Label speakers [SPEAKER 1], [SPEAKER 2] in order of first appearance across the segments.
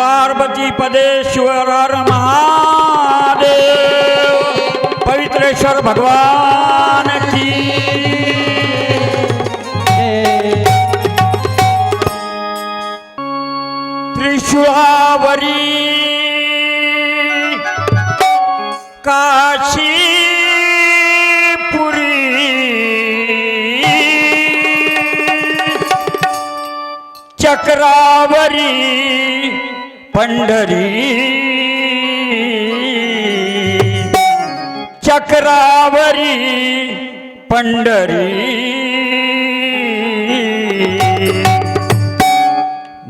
[SPEAKER 1] पार्वती पदेश्वर महादेव। पवित्रेश्वर भगवान की। त्रिशुहावरी काशीपुरी। चक्रावरी पंढरी। चक्रावरी पंढरी।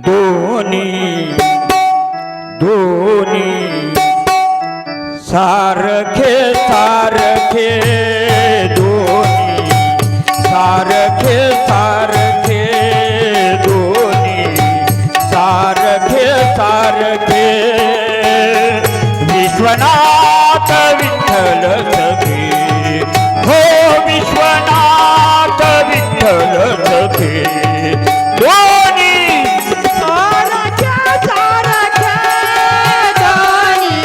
[SPEAKER 1] दोन्ही दोन्ही सारखे सारखे। विश्वनाथ विठ्ठल सखे हो विश्वनाथ विठ्ठल सखे दोन्ही
[SPEAKER 2] सारख्या दोन्ही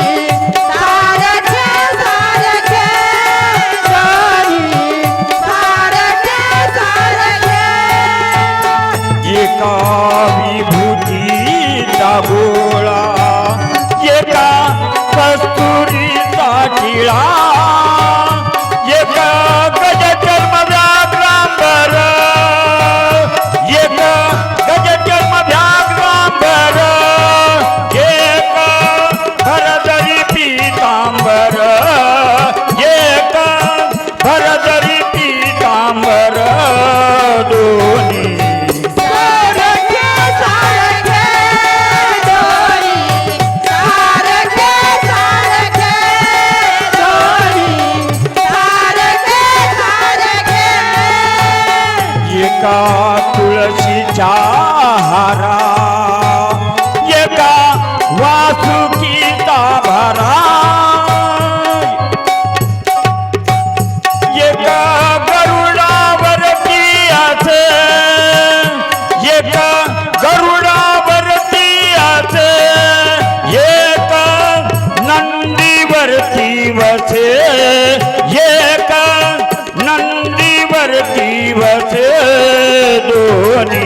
[SPEAKER 1] तुळशीच्या हारा। एका वासुकीचा भरा एका गरुडावरती असे एका गरुडावरती असे एक नंदीवरती वसे एक नंदीवरती वसे।
[SPEAKER 2] सारख्या सारख्या दोन्ही सारख्या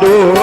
[SPEAKER 1] Salvador.